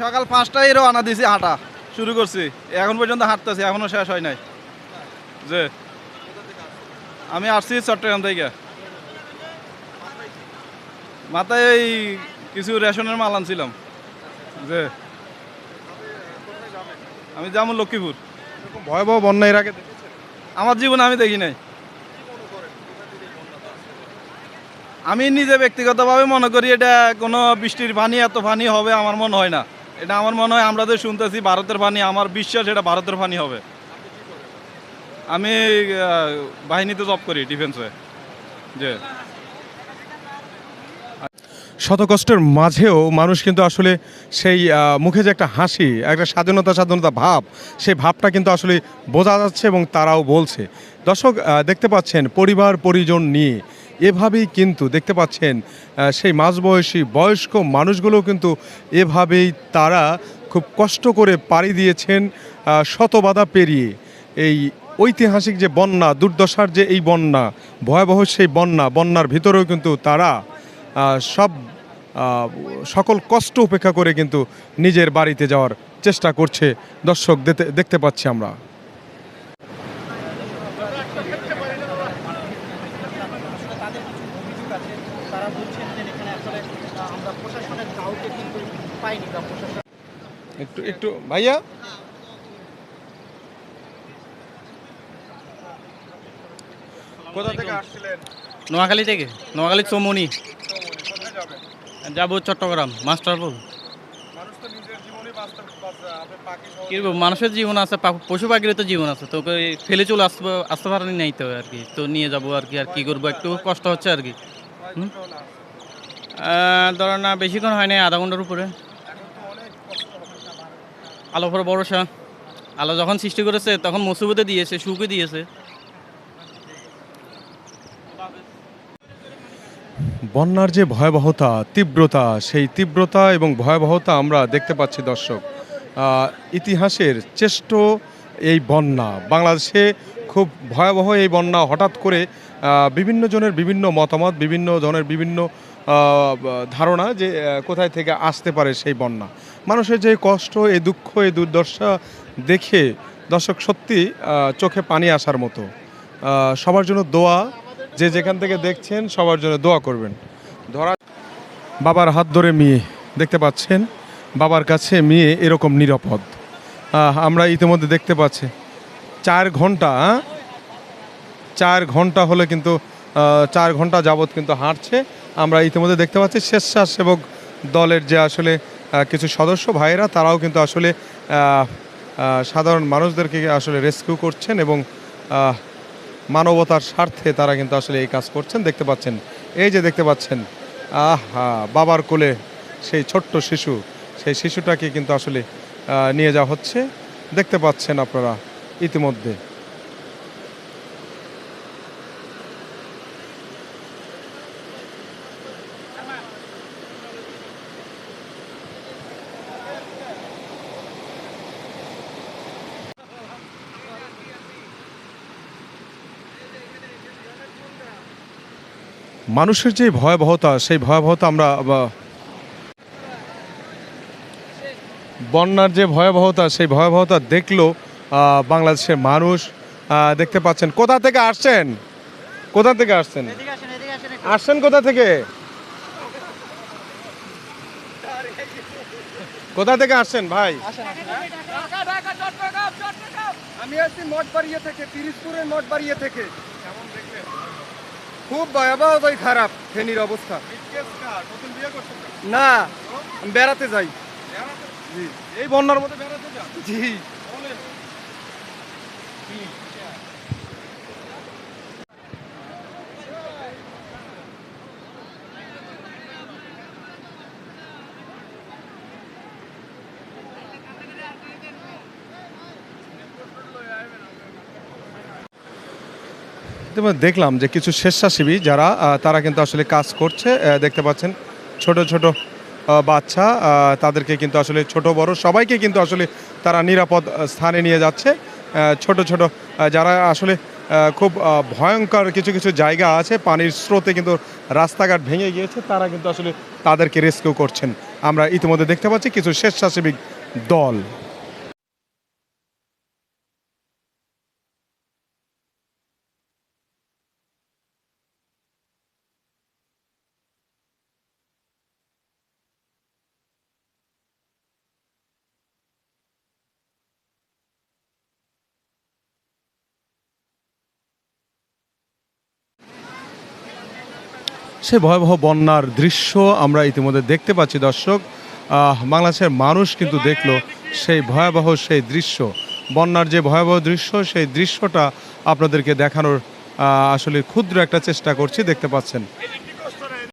সকাল পাঁচটায় রওনা দিছি হাঁটা। শুরু করছি। এখন পর্যন্ত হাঁটতেছি এখনও শেষ হয় নাই। যে আমি আসছি চট্টগ্রাম থেকে। মাথায় এই কিছু রেশনের মাল আনছিলাম। যে আমি যাব লক্ষ্মীপুর। ভয়াবহ বন্যা এর আগে আমার জীবনে আমি দেখি নাই। আমি নিজে ব্যক্তিগতভাবে মনে করি এটা কোনো বৃষ্টির পানি এত পানি হবে আমার মনে হয় না। এটা আমার মনে হয় আমরা যে শুনতেছি ভারতের পানি আমার বিশ্বাস এটা ভারতের পানি হবে। আমি বাহিনীতে জব করি ডিফেন্সে যে শত কষ্টের মাঝেও মানুষ কিন্তু আসলে সেই মুখে যে একটা হাসি, একটা স্বাধীনতা স্বাধীনতা ভাব, সেই ভাবটা কিন্তু আসলে বোঝা যাচ্ছে এবং তারাও বলছে। দর্শক দেখতে পাচ্ছেন পরিবার, পরিজন নিয়ে এভাবেই কিন্তু দেখতে পাচ্ছেন সেই মাঝবয়সী বয়স্ক মানুষগুলোও কিন্তু এভাবেই তারা খুব কষ্ট করে পাড়ি দিয়েছেন আহ, শত বাধা পেরিয়ে। এই ঐতিহাসিক যে বন্যা দুর্দশার যে এই বন্যা ভয়াবহ সেই বন্যা বন্যার ভিতরেও কিন্তু তারা সব সকল কষ্ট উপেক্ষা করে কিন্তু নিজের বাড়িতে যাওয়ার চেষ্টা করছে। দর্শক দেখতে পাচ্ছি আমরা। কিছু অভিযোগ আছে তারা বলছেন যে এখানে আসলে আমরা প্রশাসনের কাউকে কিন্তু পাইনি বা প্রশাসন একটু একটু ভাইয়া? কোথা থেকে আসছিলেন? নোয়াখালী থেকে নোয়াখালী চৌমনি যাব যাব চট্টগ্রাম মাস্টারপুর মানুষ তো নিজের জীবনই কি মানুষের জীবন আছে পশু পাখিরও তো জীবন আছে তো ফেলে চলে আসতে আসতে পারেনি নাই তো আর কি তো নিয়ে যাব আর কি আর কি করব একটু কষ্ট হচ্ছে আর কি। ধরো না বেশিক্ষণ হয় না আধা ঘণ্টার উপরে। আলো পরে ভরসা। আলো যখন সৃষ্টি করেছে তখন মুসিবতে দিয়েছে সুখে দিয়েছে। বন্যার যে ভয়াবহতা তীব্রতা সেই তীব্রতা এবং ভয়াবহতা আমরা দেখতে পাচ্ছি দর্শক। ইতিহাসের চেষ্ট এই বন্যা। বাংলাদেশে খুব ভয়াবহ এই বন্যা হঠাৎ করে বিভিন্ন জনের বিভিন্ন মতামত, বিভিন্ন জনের বিভিন্ন ধারণা যে কোথায় থেকে আসতে পারে সেই বন্যা। মানুষের যে কষ্ট এই দুঃখ এই দুর্দশা দেখে দর্শক সত্যি চোখে পানি আসার মতো। সবার জন্য দোয়া, যে যেখান থেকে দেখছেন সবার জন্য দোয়া করবেন। ধরা বাবার হাত ধরে মেয়ে, দেখতে পাচ্ছেন? বাবার কাছে মেয়ে এরকম নিরাপদ। আমরা ইতিমধ্যে দেখতে পাচ্ছি। চার ঘণ্টা? চার ঘণ্টা হলে কিন্তু চার ঘণ্টা যাবৎ কিন্তু হাঁটছে। আমরা ইতিমধ্যে দেখতে পাচ্ছি স্বেচ্ছাসেবক দলের যে আসলে কিছু সদস্য ভাইয়েরা, তারাও কিন্তু আসলে সাধারণ মানুষদেরকে আসলে রেস্কিউ করছেন এবং মানবতার স্বার্থে তারা কিন্তু আসলে এই কাজ করছেন। দেখতে পাচ্ছেন, এই যে দেখতে পাচ্ছেন, আহা, বাবার কোলে সেই ছোট্ট শিশু। সেই শিশুটাকে কিন্তু আসলে নিয়ে যাওয়া হচ্ছে। দেখতে পাচ্ছেন আপনারা ইতিমধ্যে। মানুষের যে ভয়াবহতা, সেই ভয়াবহতা আমরা বা- বন্যার যে ভয়াবহতা সেই ভয়াবহতা দেখল বাংলাদেশের মানুষ। দেখতে পাচ্ছেন কোথা থেকে আসছেন? কোথা থেকে আসছেন? এদিকে আসেন এদিকে আসেন একটু। আসছেন কোথা থেকে? কোথা থেকে আসছেন ভাই? আমি আসছি মঠবাড়িয়া থেকে তিরিশপুরের মঠবাড়িয়া থেকে। খুব ভয়াবহতাই খারাপ ফেনীর অবস্থা। না বেড়াতে যাই। এই বন্যার মধ্যে বেড়াতে যান? জি। দেখলাম যে কিছু স্বেচ্ছাসেবী যারা তারা কিন্তু আসলে কাজ করছে দেখতে পাচ্ছেন ছোট ছোট বাচ্চা তাদেরকে কিন্তু আসলে ছোট, বড়, সবাইকে কিন্তু আসলে তারা নিরাপদ স্থানে নিয়ে যাচ্ছে। ছোট ছোট যারা আসলে খুব ভয়ঙ্কর কিছু কিছু জায়গা আছে, পানির স্রোতে কিন্তু রাস্তাঘাট ভেঙে গিয়েছে, তারা কিন্তু আসলে তাদেরকে রেস্কিউ করছেন। আমরা ইতিমধ্যে দেখতে পাচ্ছি কিছু স্বেচ্ছাসেবিক দল। সে ভয়াবহ বন্যার দৃশ্য আমরা ইতিমধ্যে দেখতে পাচ্ছি, দর্শক। বাংলাদেশের মানুষ কিন্তু দেখল সেই ভয়াবহ সেই দৃশ্য। বন্যার যে ভয়াবহ দৃশ্য, সেই দৃশ্যটা আপনাদেরকে দেখানোর আসলে ক্ষুদ্র একটা চেষ্টা করছি, দেখতে পাচ্ছেন।